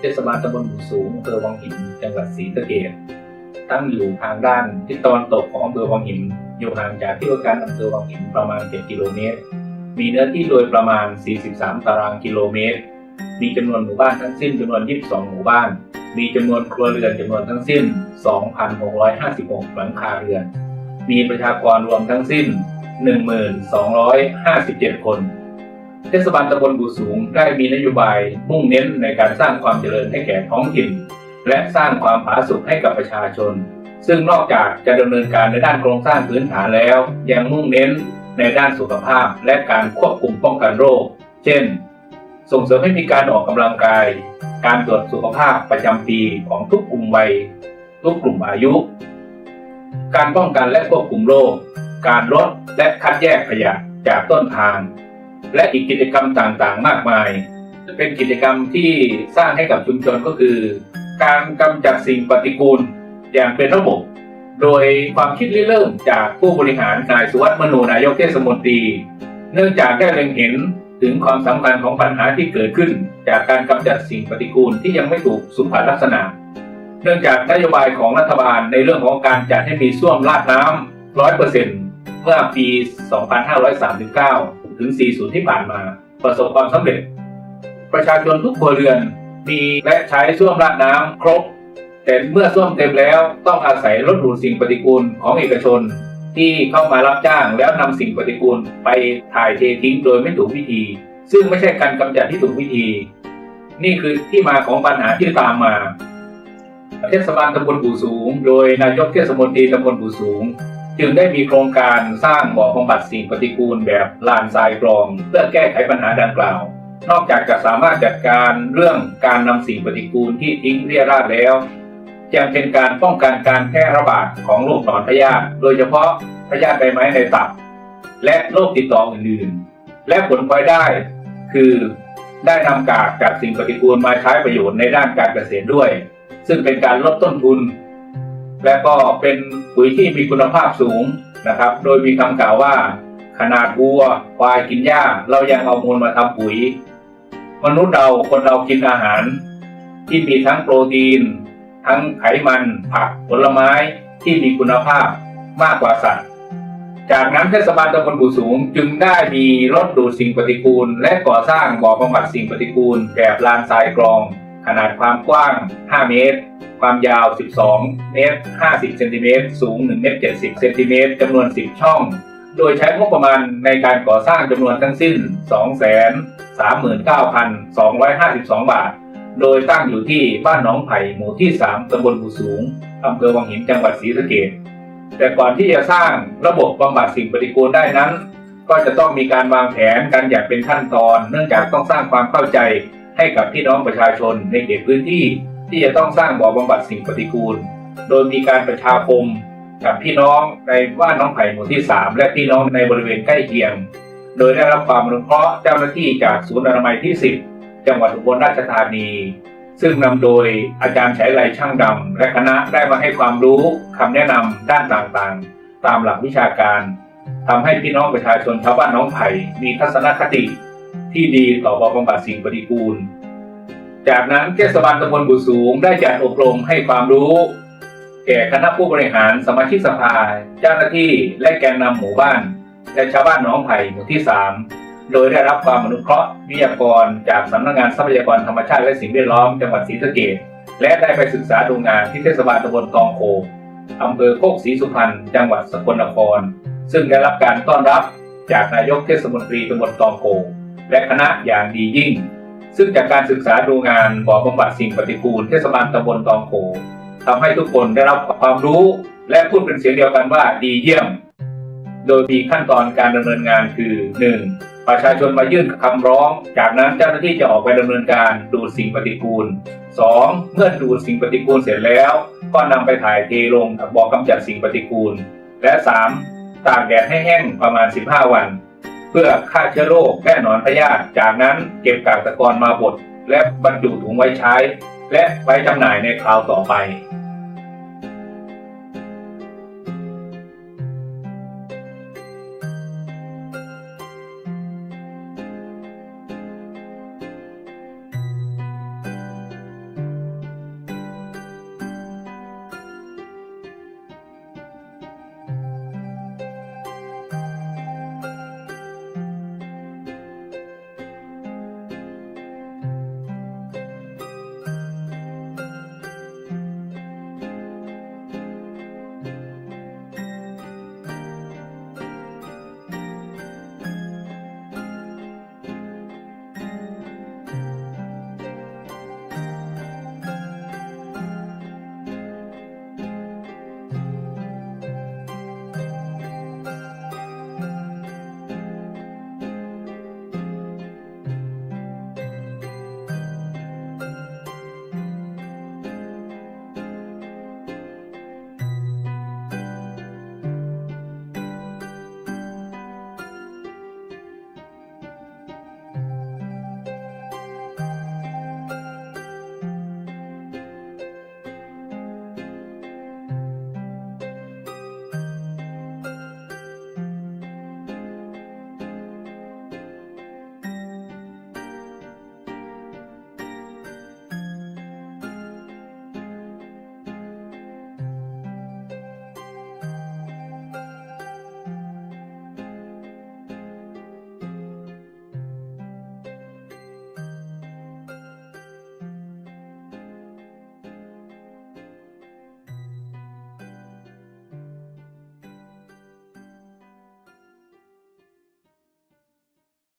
เทศบาลตำบลหูสูงอำเภอวังหินจังหวัดศรีสะเกษตั้งอยู่ทางด้านทิศตะวันตกของอำเภอวังหิน อยู่ห่างจากที่ว่าการอำเภอวังหินประมาณ 7 กิโลเมตร มีเนื้อที่โดยประมาณ 43 ตารางกิโลเมตร มีจำนวนหมู่บ้านทั้งสิ้นจำนวน 22 หมู่บ้าน มีจำนวนครัวเรือนจำนวนทั้งสิ้น 2,656 หลังคาเรือน มีประชากรรวมทั้งสิ้น 1,257 คน เทศบาลตำบลบูสูงได้มีนโยบายมุ่งเน้นในการสร้างความเจริญให้แก่ท้องถิ่น และสร้างความผาสุกให้กับประชาชน ซึ่งนอกจากจะดำเนินการในด้านโครงสร้างพื้นฐานแล้ว ยังมุ่งเน้นในด้านสุขภาพและการควบคุมป้องกันโรค เช่น ส่งเสริมให้มีการออกกำลังกาย การตรวจสุขภาพประจำปีของทุกกลุ่มวัยทุกกลุ่มอายุ การป้องกันและควบคุมโรค การลดและคัดแยกขยะจากต้นทาง และอีกกิจกรรมต่างๆ มากมาย เป็นกิจกรรมที่สร้างให้กับชุมชนก็คือ การกำจัดสิ่งปฏิกูลอย่างเป็นระบบ โดยความคิดริเริ่มจากผู้บริหารนายสุวัสดิ์มนูนายกเทศมนตรี เนื่องจากได้เล็งเห็นถึงความสำคัญของปัญหาที่เกิดขึ้น จากการกำจัดสิ่งปฏิกูลที่ยังไม่ถูกสุขลักษณะ เนื่องจากนโยบายของรัฐบาลในเรื่องของการจัดให้มีส้วมลาดน้ำร้อยเปอร์เซ็นต์เมื่อปี 2539 ถึง 40 ที่ผ่านมา ประสบความสำเร็จ ประชาชนทุกครัวเรือนมีและใช้ส้วมราดน้ำครบ แต่เมื่อส้วมเต็มแล้วต้องอาศัยรถดูดสิ่งปฏิกูลของเอกชน ที่เข้ามารับจ้างแล้วนำสิ่งปฏิกูลไปถ่ายเททิ้งโดยไม่ถูกวิธี ซึ่งไม่ใช่การกำจัดที่ถูกวิธี นี่คือที่มาของปัญหาที่ตามมาเทศบาลตำบลปู่สูง โดยนายกเทศมนตรีตำบลปู่สูง จึงได้มีโครงการสร้างบ่อบำบัดสิ่งปฏิกูลแบบลานทรายกรอง เพื่อแก้ไขปัญหาดังกล่าว นอกจากจะสามารถจัดการเรื่องการนำสิ่งปฏิกูลที่ทิ้งเรี่ยราดแล้วยังเป็นการป้องกันการแพร่ระบาดของโรคหนอนพยาธิโดยเฉพาะพยาธิใบไม้ในตับ และโรคติดต่ออื่นๆ และผลพลอยได้คือได้นำกากจากสิ่งปฏิกูลมาใช้ประโยชน์ในด้านการเกษตรด้วย ซึ่งเป็นการลดต้นทุน และก็เป็นปุ๋ยที่มีคุณภาพสูงนะครับ โดยมีคำกล่าวว่า ขนาดวัวควายกินหญ้า เรายังเอามูลมาทำปุ๋ย มนุษย์เราคนเรากินอาหาร ที่มีทั้งโปรตีน ทั้งไขมัน ผักผลไม้ที่มีคุณภาพมากกว่าสัตว์จากนั้นเทศบาลตำบลบูสูงจึงได้มีรถดูดสิ่งปฏิกูล และก่อสร้างบ่อบำบัดสิ่งปฏิกูลแบบลานทรายกรอง ขนาดความกว้าง 5 เมตร ความยาว 12 เมตร 50 เซนติเมตร สูง 1 เมตร 70 เซนติเมตรจำนวน 10 ช่อง โดยใช้งบประมาณในการก่อสร้างจำนวนทั้งสิ้น 239,252 บาท โดยตั้งอยู่ที่บ้านหนองไผ่หมู่ที่ 3ตำบลบูสูงอำเภอวังหินจังหวัดศรีสะเกษแต่ก่อนที่จะสร้างระบบบำบัดสิ่งปฏิกูลได้นั้น ก็จะต้องมีการวางแผนกันอย่างเป็นขั้นตอน เนื่องจากต้องสร้างความเข้าใจ ให้กับพี่น้องประชาชนในเขตพื้นที่ที่จะต้องสร้างบ่อบำบัดสิ่งปฏิกูล โดยมีการประชาคมกับพี่น้องในบ้านน้องไผ่หมู่ที่ 3 และพี่น้องในบริเวณใกล้เคียง โดยได้รับความอนุเคราะห์เจ้าหน้าที่จากศูนย์อนามัยที่ 10 จังหวัดอุบลราชธานี ซึ่งนำโดยอาจารย์ฉายไลช่างดำและคณะได้มาให้ความรู้คำแนะนำด้านต่างๆ ตามหลักวิชาการทำให้พี่น้องประชาชนชาวบ้านน้องไผ่มีทัศนคติ ที่ดีต่อบำบัดสิ่งปฏิกูล จากนั้นเทศบาลตำบลบุสูงได้จัดอบรมให้ความรู้ แก่คณะผู้บริหารสมาชิกสภา เจ้าหน้าที่และแกนนำหมู่บ้าน และชาวบ้านหน้องไผ่หมู่ที่ 3 โดยได้รับความอนุเคราะห์วิทยากรจากสำนักงานทรัพยากรธรรมชาติและสิ่งแวดล้อมจังหวัดศรีสะเกษและได้ไปศึกษาดูงานที่เทศบาลตำบลตองโคอำเภอโคกศรีสุพรรณ จังหวัดสกลนคร ซึ่งได้รับการต้อนรับจากนายกเทศมนตรีตำบลตองโค และคณะอย่างดียิ่ง ซึ่งจากการศึกษาดูงานบ่อบำบัดสิ่งปฏิกูลเทศบาลตำบลตองโขทำให้ทุกคนได้รับความรู้ และพูดเป็นเสียงเดียวกันว่าดีเยี่ยม โดยมีขั้นตอนการดำเนินงานคือ 1. ประชาชนมายื่นคำร้อง จากนั้นเจ้าหน้าที่จะออกไปดำเนินการดูดสิ่งปฏิกูล 2. เมื่อดูดสิ่งปฏิกูลเสร็จแล้ว ก็นำไปถ่ายเทลงบ่อกำจัดสิ่งปฏิกูล และ 3. ตากแดดให้แห้งประมาณ 15 วัน พื่อฆ่าเชื้อโรคและหนอนพยาธิจากนั้นเก็บกากตะกอนมาบดและบรรจุถุงไว้ใช้ และไว้จำหน่ายในคราวต่อไป